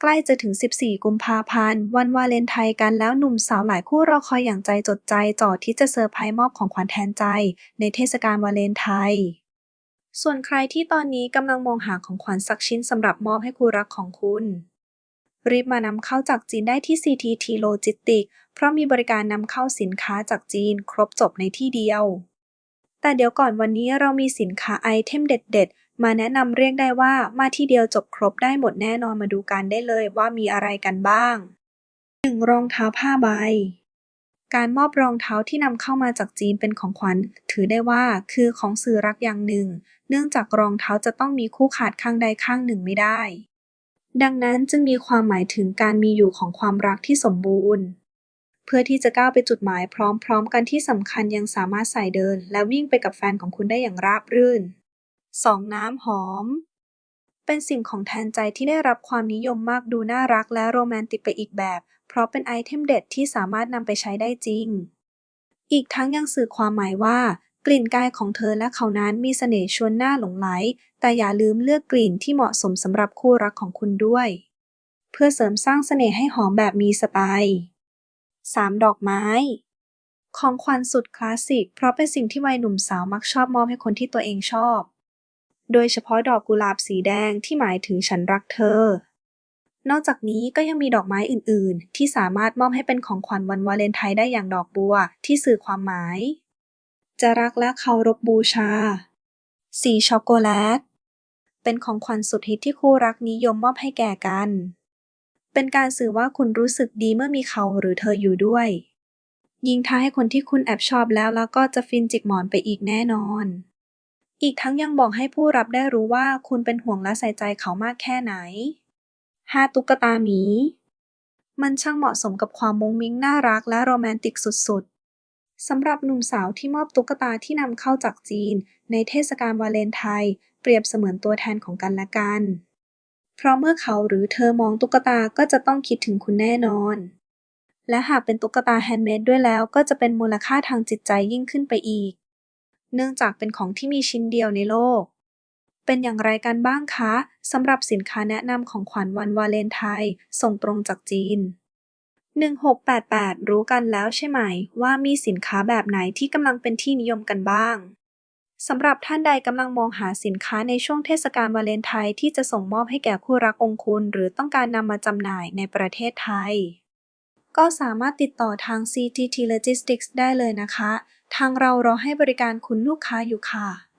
ใกล้จะถึง 14 กุมภาพันธ์ วันวาเลนไทน์กันแล้วหนุ่มสาวหลายคู่รอคอยอย่างใจจดใจจ่อที่จะเซอร์ไพรส์มอบของขวัญแทนใจ ในเทศกาลวาเลนไทน์ส่วนใครที่ตอนนี้กำลังมองหาของขวัญสักชิ้นสำหรับมอบให้คู่รักของคุณ รีบมานำเข้าจากจีนได้ที่ CTT Logistics เพราะมีบริการนำเข้าสินค้าจากจีนครบจบในที่เดียวแต่เดี๋ยวก่อนวันนี้เรามีสินค้าไอเทมเด็ดๆ มาแนะนำเรียกได้ว่า มาที่เดียวจบครบได้หมดแน่นอนมาดูกันได้เลยว่ามีอะไรกันบ้าง 1. รองเท้าผ้าใบ การมอบรองเท้าที่นำเข้ามาจากจีนเป็นของขวัญ ถือได้ว่าคือของสื่อรักอย่างหนึ่ง เนื่องจากรองเท้าจะต้องมีคู่ขาดข้างใดข้างหนึ่งไม่ได้ ดังนั้นจึงมีความหมายถึงการมีอยู่ของความรักที่สมบูรณ์เพื่อที่จะก้าวไปจุดหมายพร้อมๆ กันที่สำคัญยังสามารถใส่เดิน และวิ่งไปกับแฟนของคุณได้อย่างราบรื่น 2. น้ำหอม เป็นสิ่งของแทนใจที่ได้รับความนิยมมากดูน่ารักและโรแมนติกไปอีกแบบ เพราะเป็นไอเทมเด็ดที่สามารถนำไปใช้ได้จริง อีกทั้งยังสื่อความหมายว่า กลิ่นกายของเธอและเขานั้นมีเสน่ห์ชวนน่าหลงไหล แต่อย่าลืมเลือกกลิ่นที่เหมาะสมสำหรับคู่รักของคุณด้วย เพื่อเสริมสร้างเสน่ห์ให้หอมแบบมีสไตล์ 3. ดอกไม้ของขวัญสุดคลาสสิก เพราะเป็นสิ่งที่วัยหนุ่มสาวมักชอบมอบให้คนที่ตัวเองชอบ โดยเฉพาะดอกกุหลาบสีแดงที่หมายถึงฉันรักเธอ นอกจากนี้ก็ยังมีดอกไม้อื่น ๆ ที่สามารถมอบให้เป็นของขวัญวันวาเลนไทน์ได้อย่างดอกบัวที่สื่อความหมาย จะรักและเคารพบูชา สีช็อกโกแลต เป็นของขวัญสุดฮิตที่คู่รักนิยมมอบให้แก่กัน เป็นการสื่อว่าคุณรู้สึกดีเมื่อมีเขาหรือเธออยู่ด้วยยิ่งถ้าให้คนที่คุณแอบชอบแล้วแล้วก็จะฟินจิกหมอนไปอีกแน่นอน อีกทั้งยังบอกให้ผู้รับได้รู้ว่าคุณเป็นห่วงและใส่ใจเขามากแค่ไหน 5. ตุ๊กตาหมี มันช่างเหมาะสมกับความมุ้งมิ้งน่ารักและโรแมนติกสุดๆ สำหรับหนุ่มสาวที่มอบตุ๊กตาที่นำเข้าจากจีน ในเทศกาลวาเลนไทน์เปรียบเสมือนตัวแทนของกันและกัน เพราะเมื่อเขาหรือเธอมองตุ๊กตาก็จะต้องคิดถึงคุณแน่นอน และหากเป็นตุ๊กตาแฮนด์เมดด้วยแล้วก็จะเป็นมูลค่าทางจิตใจยิ่งขึ้นไปอีก เนื่องจากเป็นของที่มีชิ้นเดียวในโลก เป็นอย่างไรกันบ้างคะสำหรับสินค้าแนะนำของขวัญวันวาเลนไทน์ส่งตรงจากจีน 1688 รู้กันแล้วใช่ไหม ว่ามีสินค้าแบบไหนที่กำลังเป็นที่นิยมกันบ้างสำหรับท่านใดกำลังมองหาสินค้าในช่วงเทศกาลวาเลนไทน์ที่จะส่งมอบให้แก่คู่รักองคุณ หรือต้องการนำมาจำหน่ายในประเทศไทย ก็สามารถติดต่อทาง CTT Logistics ได้เลยนะคะ ทางเรารอให้บริการคุณลูกค้าอยู่ค่ะ